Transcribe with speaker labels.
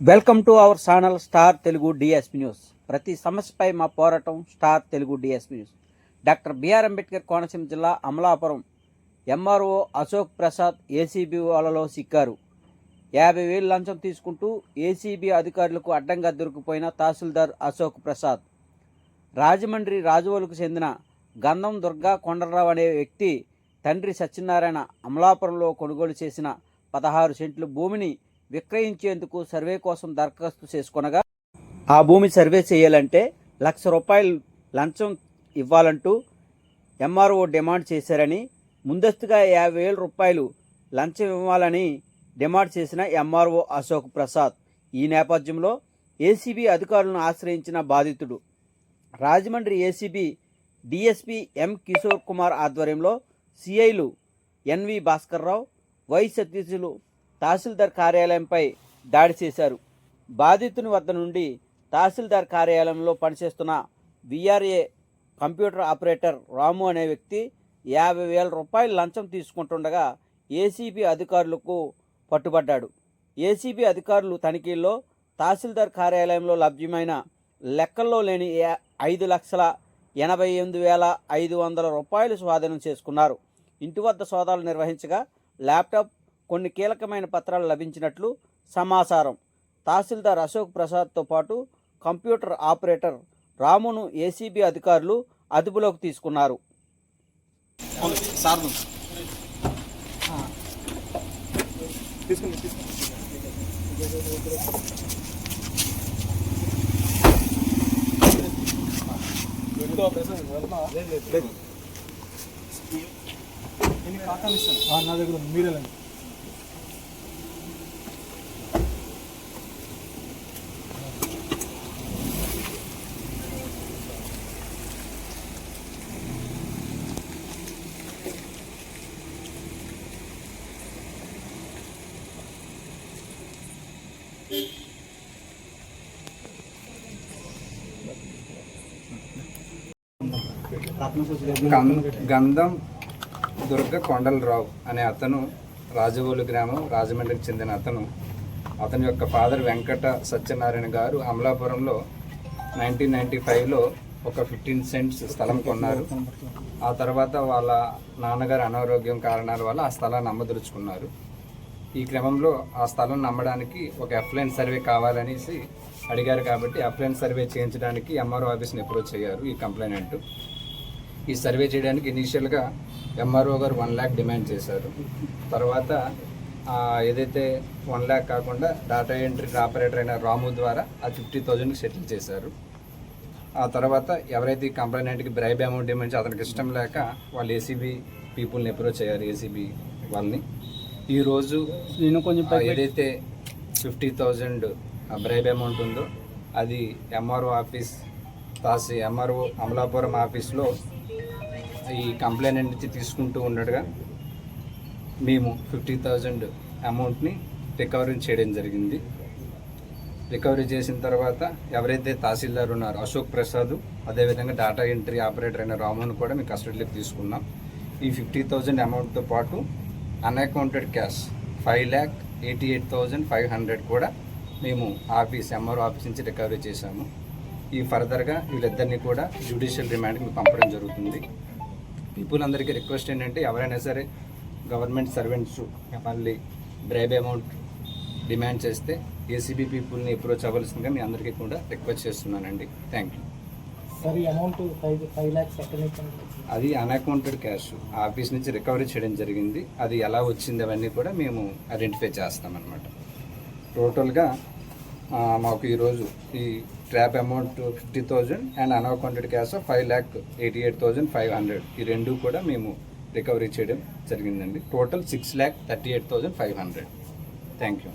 Speaker 1: Welcome to our channel star Telugu DSP news. ప్రతి సమస్యపై మా పోరాటం star Telugu DSP news. Doctor BR Ambedkar Konaseema జిల్లా Amalapuram MRO Ashok Prasad ACB వాళ్ళలో సిక్కారు. యాభై వేలు లంచం తీసుకుంటూ ఏసీబీ అధికారులకు అడ్డంగా దొరికిపోయిన తహసీల్దార్ అశోక్ ప్రసాద్. రాజమండ్రి రాజవోలుకు చెందిన గంధం దుర్గా కొండరావు అనే వ్యక్తి తండ్రి సత్యనారాయణ అమలాపురంలో కొనుగోలు చేసిన పదహారు సెంట్లు భూమిని విక్రయించేందుకు సర్వే కోసం దరఖాస్తు చేసుకొనగా ఆ భూమి సర్వే చేయాలంటే లక్ష రూపాయలు లంచం ఇవ్వాలంటూ ఎంఆర్ఓ డిమాండ్ చేశారని ముందస్తుగా యాభై వేల రూపాయలు లంచం ఇవ్వాలని డిమాండ్ చేసిన ఎంఆర్ఓ అశోక్ ప్రసాద్. ఈ నేపథ్యంలో ఏసీబీ అధికారులను ఆశ్రయించిన బాధితుడు. Rajahmundry ACB DSP M Kishore Kumar ఆధ్వర్యంలో సిఐలు ఎన్వి భాస్కర్రావు వై సతీశులు తహసీల్దార్ కార్యాలయంపై దాడి చేశారు. బాధితుని వద్ద నుండి తహసీల్దార్ కార్యాలయంలో పనిచేస్తున్న విఆర్ఏ కంప్యూటర్ ఆపరేటర్ రాము అనే వ్యక్తి యాభై వేల రూపాయలు లంచం తీసుకుంటుండగా ఏసీబీ అధికారులకు పట్టుబడ్డాడు. ఏసీబీ అధికారులు తనిఖీల్లో తహసీల్దార్ కార్యాలయంలో లభ్యమైన లెక్కల్లో లేని ఐదు లక్షల ఎనభై ఎనిమిది వేల ఐదు వందల రూపాయలు స్వాధీనం చేసుకున్నారు. ఇంటి వద్ద సోదాలు నిర్వహించగా ల్యాప్టాప్ కొన్ని కీలకమైన పత్రాలు లభించినట్లు సమాచారం. తహసీల్దార్ అశోక్ ప్రసాద్తో పాటు కంప్యూటర్ ఆపరేటర్ రామును ఏసీబీ అధికారులు అదుపులోకి తీసుకున్నారు.
Speaker 2: నా దగ్గర మీరేలండి
Speaker 3: గంధం దుర్గ కొండలరావు అనే అతను రాజవోలు గ్రామం రాజమండ్రికి చెందిన అతను. అతని యొక్క ఫాదర్ వెంకట సత్యనారాయణ గారు అమలాపురంలో నైన్టీన్ నైన్టీ ఫైవ్లో ఒక ఫిఫ్టీన్ సెంట్స్ స్థలం కొన్నారు. ఆ తర్వాత వాళ్ళ నాన్నగారి అనారోగ్యం కారణాల వల్ల ఆ స్థలాన్ని అమ్మదలుచుకున్నారు. ఈ క్రమంలో ఆ స్థలం నమ్మడానికి ఒక అఫ్లైన్ సర్వే కావాలనేసి అడిగారు కాబట్టి అఫ్లైన్ సర్వే చేయించడానికి ఎంఆర్ఓ ఆఫీస్ని అప్రోచ్ అయ్యారు ఈ కంప్లైనెంట్. ఈ సర్వే చేయడానికి ఇనీషియల్గా ఎంఆర్ఓ గారు వన్ ల్యాక్ డిమాండ్ చేశారు. తర్వాత ఏదైతే వన్ ల్యాక్ కాకుండా డేటా ఎంట్రీ ఆపరేటర్ అయిన రాము ద్వారా ఆ ఫిఫ్టీ థౌజండ్కి సెటిల్ చేశారు. ఆ తర్వాత ఎవరైతే ఈ కంప్లైంట్కి బ్రైబ్ అమౌంట్ ఇవ్వమని అతనికి ఇష్టం లేక వాళ్ళు ఏసీబీ పీపుల్ని అప్రోచ్ అయ్యారు ఏసీబీ వాళ్ళని. ఈరోజు
Speaker 1: నేను కొంచెం
Speaker 3: ఏదైతే ఫిఫ్టీ థౌజండ్ బ్రైబ్ అమౌంట్ ఉందో అది ఎంఆర్ఓ ఆఫీస్ తాసి ఎంఆర్ఓ అమలాపురం ఆఫీస్లో ఈ కంప్లైంట్ నుంచి తీసుకుంటూ ఉండగా మేము ఫిఫ్టీ థౌజండ్ అమౌంట్ని రికవరీ చేయడం జరిగింది. రికవరీ చేసిన తర్వాత ఎవరైతే తహసీల్దార్ ఉన్నారో అశోక్ ప్రసాద్ అదేవిధంగా డేటా ఎంట్రీ ఆపరేటర్ అయిన రామన్ కూడా మేము కస్టడీలోకి తీసుకున్నాం. ఈ ఫిఫ్టీ థౌజండ్ అమౌంట్తో పాటు unaccounted cash five lakh eighty eight thousand five hundred కూడా మేము ఆఫీస్ ఎంఆర్ఓ ఆఫీస్ నుంచి రికవరీ చేశాము. ఈ ఫర్దర్గా వీళ్ళిద్దరిని కూడా జ్యుడిషియల్ రిమాండ్కి మేము పంపడం జరుగుతుంది. పీపుల్ అందరికీ రిక్వెస్ట్ ఏంటంటే ఎవరైనా సరే గవర్నమెంట్ సర్వెంట్స్ మళ్ళీ బ్రైబ్ అమౌంట్ డిమాండ్ చేస్తే ఏసీబీ పీపుల్ని అప్రోచ్ అవ్వాల్సిందిగా మీ అందరికీ కూడా రిక్వెస్ట్ చేస్తున్నానండి. Thank you
Speaker 2: sir amount five five lakhs ఎక్కడ నుంచి వచ్చింది?
Speaker 3: అది అన్అకౌంటెడ్ క్యాష్ ఆఫీస్ నుంచి రికవరీ చేయడం జరిగింది. అది ఎలా వచ్చింది అవన్నీ కూడా మేము ఐడెంటిఫై చేస్తామన్నమాట టోటల్గా ఆ, మాకు ఈరోజు ఈ trap amount fifty thousand and unaccounted cash five lakh eighty eight thousand five hundred ఈ రెండు కూడా మేము రికవరీ చేయడం జరిగిందండి. Total six lakh thirty eight thousand five hundred thank you